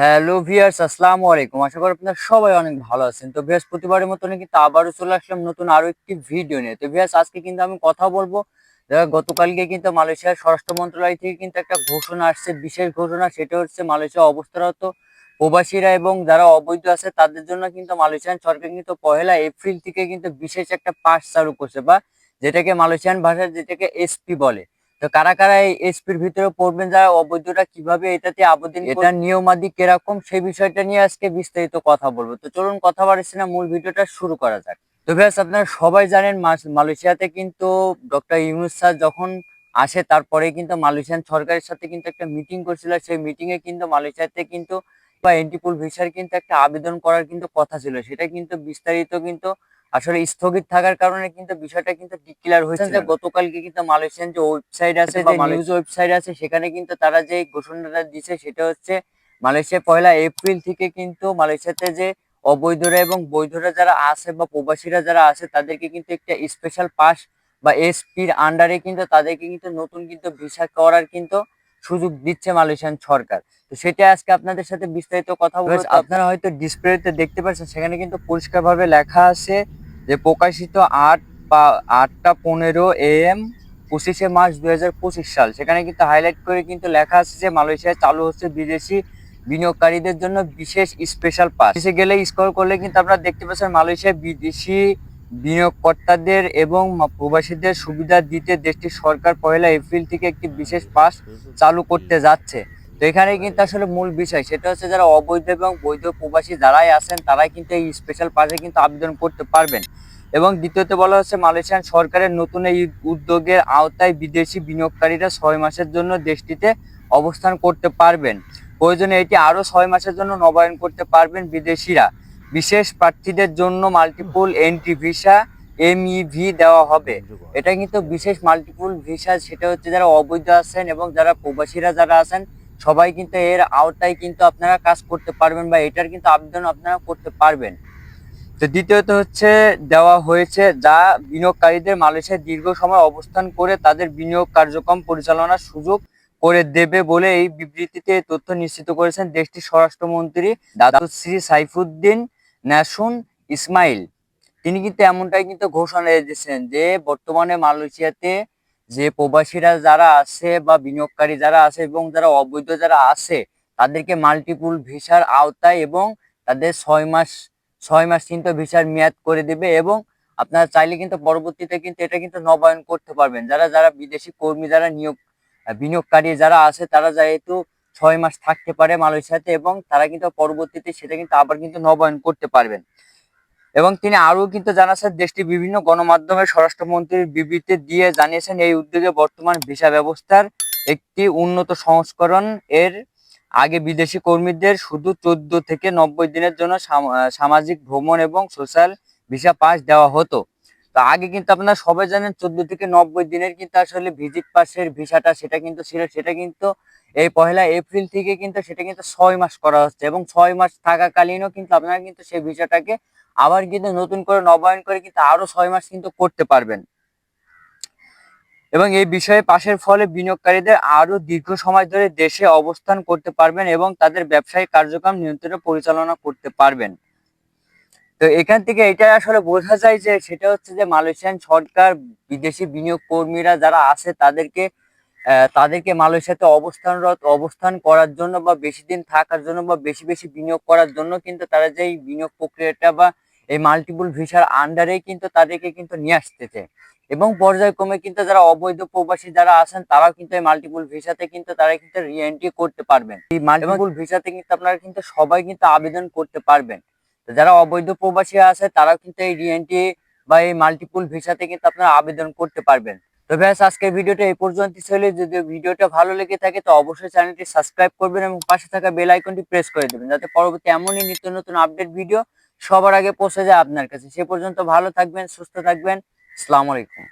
Hello viewers আসসালামু আলাইকুম। আশা করি আপনারা সবাই অনেক ভালো আছেন। তো ভিয়ার্স প্রতিবারের মতন কিন্তু আবারও চলে আসলাম নতুন আরও একটি ভিডিও নিয়ে। তো ভিয়ার্স আজকে কিন্তু আমি কথা বলব গতকালকে কিন্তু মালয়েশিয়ার স্বরাষ্ট্র মন্ত্রণালয় থেকে কিন্তু একটা ঘোষণা আসছে, বিশেষ ঘোষণা, সেটা হচ্ছে মালয়েশিয়া অবস্থারত প্রবাসীরা এবং যারা অবৈধ আছে, তাদের জন্য কিন্তু মালয়েশিয়ান সরকার কিন্তু পহেলা এপ্রিল থেকে কিন্তু বিশেষ একটা পাস চালু করছে, বা যেটাকে মালয়েশিয়ান ভাষায় যেটাকে এসপি বলে। তো কারা কারা এই এসপির ভিতরে পড়বেন যারা অবৈধরা কীভাবে এটাতে আবেদন এটা নিয়মাদি কীরকম সেই বিষয়টা নিয়ে আজকে বিস্তারিত কথা বলব। তো চলুন কথা বাড়ছি না মূল ভিডিওটা শুরু করা যাক। তো ব্যাস আপনারা সবাই জানেন মালয়েশিয়াতে কিন্তু ডক্টর ইউনুস স্যার যখন আসে তারপরে কিন্তু মালয়েশিয়ান সরকারের সাথে কিন্তু একটা মিটিং করছিল। সেই মিটিং এ কিন্তু মালয়েশিয়াতে কিন্তু বা এন্টিপুল ভিসার কিন্তু একটা আবেদন করার কিন্তু কথা ছিল। সেটা কিন্তু বিস্তারিত কিন্তু আসলে স্থগিত থাকার কারণে কিন্তু বিষয়টা কিন্তু ডিক্লেয়ার হয়েছে যে গতকালকে কিন্তু মালয়েশিয়ান যে ওয়েবসাইট আছে বা নিউজ ওয়েবসাইট আছে সেখানে কিন্তু তারা যে ঘোষণাটা দিছে সেটা হচ্ছে মালয়েশিয়া পয়লা এপ্রিল থেকে কিন্তু মালয়েশিয়াতে যে অবৈধরা এবং বৈধরা যারা আছে বা প্রবাসীরা যারা আছে তাদেরকে কিন্তু একটা স্পেশাল পাস বা এসপির আন্ডারে কিন্তু তাদেরকে কিন্তু নতুন কিন্তু ভিসা করার কিন্তু সুযোগ দিচ্ছে মালয়েশিয়ান সরকার। তো সেটা আজকে আপনাদের সাথে বিস্তারিত কথা বলব। আপনারা হয়তো ডিসপ্লেতে দেখতে পাচ্ছেন সেখানে কিন্তু পরিষ্কারভাবে লেখা আছে যে প্রকাশিত আট বা আটটা পনেরো এম পঁচিশে মার্চ দুই হাজার পঁচিশ সাল। সেখানে কিন্তু হাইলাইট করে কিন্তু লেখা আছে যে মালয়েশিয়ায় চালু হচ্ছে বিদেশি বিনিয়োগকারীদের জন্য বিশেষ স্পেশাল পাস এসে গেলে স্কোর করলে কিন্তু আপনারা দেখতে পাচ্ছেন মালয়েশিয়ায় বিদেশি বিনিয়োগকর্তাদের এবং প্রবাসীদের সুবিধা দিতে দেশটির সরকার পয়লা এপ্রিল থেকে একটি বিশেষ পাস চালু করতে যাচ্ছে। তো এখানে কিন্তু আসলে মূল বিষয় সেটা হচ্ছে যারা অবৈধ এবং বৈধ প্রবাসী যারাই আছেন, তারাই কিন্তু এই স্পেশাল পাসে কিন্তু আবেদন করতে পারবেন। এবং দ্বিতীয়ত বলা হচ্ছে মালয়েশিয়ান সরকারের নতুন এই উদ্যোগের আওতায় বিদেশি বিনিয়োগকারীরা ছয় মাসের জন্য দেশটিতে অবস্থান করতে পারবেন। প্রয়োজনে এটি আরও ছয় মাসের জন্য নবায়ন করতে পারবেন বিদেশিরা। বিশেষ প্রার্থীদের জন্য মাল্টিপুল এন্ট্রি ভিসা এমইভি দেওয়া হবে। এটা কিন্তু বিশেষ মাল্টিপুল ভিসা সেটা হচ্ছে যারা অবৈধ আছেন এবং যারা প্রবাসীরা যারা আছেন সবাই কিন্তু এর আওতায় কিন্তু আপনারা কাজ করতে পারবেন বা এটার কিন্তু আবেদন আপনারা করতে পারবেন। তো দ্বিতীয়ত হচ্ছে, দেওয়া হয়েছে যা বিনিয়োগকারীদের মালয়েশিয়ায় দীর্ঘ সময় অবস্থান করে তাদের বিনিয়োগ কার্যক্রম পরিচালনার সুযোগ করে দেবে বলে এই বিবৃতিতে তথ্য নিশ্চিত করেছেন দেশটির স্বরাষ্ট্রমন্ত্রী দাদুশ্রী সাইফুদ্দিন ন্যাসুন ইসমাইল। তিনি কিন্তু এমনটাই কিন্তু ঘোষণা দিয়েছেন যে বর্তমানে মালয়েশিয়াতে যে প্রবাসীরা যারা আছে বা বিনিয়োগকারী যারা আছে এবং যারা অবৈধ যারা আছে, তাদেরকে মাল্টিপুল ভিসার আওতায় এবং তাদের ছয় মাস ছয় মাস কিন্তু ভিসার মেয়াদ করে দেবে এবং আপনারা চাইলে কিন্তু পরবর্তীতে কিন্তু এটা কিন্তু নবায়ন করতে পারবেন। যারা যারা বিদেশি কর্মী, যারা নিয়োগ, বিনিয়োগকারী যারা আছে, তারা যেহেতু ছয় মাস থাকতে পারে মালয়েশিয়াতে এবং তারা কিন্তু পরবর্তীতে সেটা কিন্তু আবার কিন্তু নবায়ন করতে পারবেন। এবং তিনি আরও কিন্তু জানাচ্ছেন দেশটি বিভিন্ন গণমাধ্যমে স্বরাষ্ট্রমন্ত্রীর বিবৃতি দিয়ে জানিয়েছেন, এই উদ্যোগে বর্তমান ভিসা ব্যবস্থার একটি উন্নত সংস্করণ। এর আগে বিদেশি কর্মীদের শুধু চোদ্দ থেকে নব্বই দিনের জন্য সাম- সামাজিক ভ্রমণ এবং সোশ্যাল ভিসা পাস দেওয়া হতো। তো আগে কিন্তু আপনারা সবাই জানেন, চোদ্দ থেকে নব্বই দিনের কিন্তু আসলে ভিজিট পাসের ভিসাটা সেটা কিন্তু ছিল, সেটা কিন্তু এই পহেলা এপ্রিল থেকে কিন্তু সেটা কিন্তু ছয় মাস করা হচ্ছে এবং ছয় মাস থাকাকালীনও কিন্তু আপনারা কিন্তু সেই ভিসাটাকে আবার কিন্তু নতুন করে নবায়ন করে কিন্তু আরও ছয় মাস কিন্তু করতে পারবেন। এবং এই বিষয়ে পাশের ফলে বিনিয়োগকারীদের আরও দীর্ঘ সময় ধরে দেশে অবস্থান করতে পারবেন এবং তাদের ব্যবসায়িক কার্যক্রম নিয়ন্ত্রণে পরিচালনা করতে পারবেন। তো এখান থেকে এটা আসলে বোঝা যায় যে সেটা হচ্ছে যে মালয়েশিয়ান সরকার, বিদেশি বিনিয়োগ কর্মীরা যারা আছে তাদেরকে তাদেরকে মালয়েশিয়াতে অবস্থানরত অবস্থান করার জন্য বা বেশি দিন থাকার জন্য বা বেশি বেশি বিনিয়োগ করার জন্য কিন্তু তারা যে এই বিনিয়োগ প্রক্রিয়াটা বা এই মাল্টিপুল ভিসার আন্ডারে কিন্তু তাদেরকে কিন্তু নিয়ে আসতেছে। এবং পর্যায়ক্রমে কিন্তু যারা অবৈধ প্রবাসী যারা আছেন তারাও কিন্তু এই মাল্টিপুল ভিসাতে কিন্তু তারা কিন্তু রিএন্ট্রি করতে পারবেন। এই মাল্টিপুল ভিসাতে কিন্তু আপনারা কিন্তু সবাই কিন্তু আবেদন করতে পারবেন। যারা অবৈধ প্রবাসী আছে তারাও কিন্তু এই রিএন্ট্রি বা এই মাল্টিপুল ভিসাতে কিন্তু আপনারা আবেদন করতে পারবেন। তো ব্যাস, আজকে ভিডিওটা এই পর্যন্ত ছিল যদি ভিডিওটা ভালো লেগে থাকে, তো অবশ্যই চ্যানেলটি সাবস্ক্রাইব করবেন এবং পাশে থাকা বেল আইকনটি প্রেস করে দেবেন, যাতে পরবর্তী এমনই নিত্য নতুন আপডেট ভিডিও সবার আগে পৌঁছে যায় আপনার কাছে। সে পর্যন্ত ভালো থাকবেন, সুস্থ থাকবেন। আসসালামু আলাইকুম।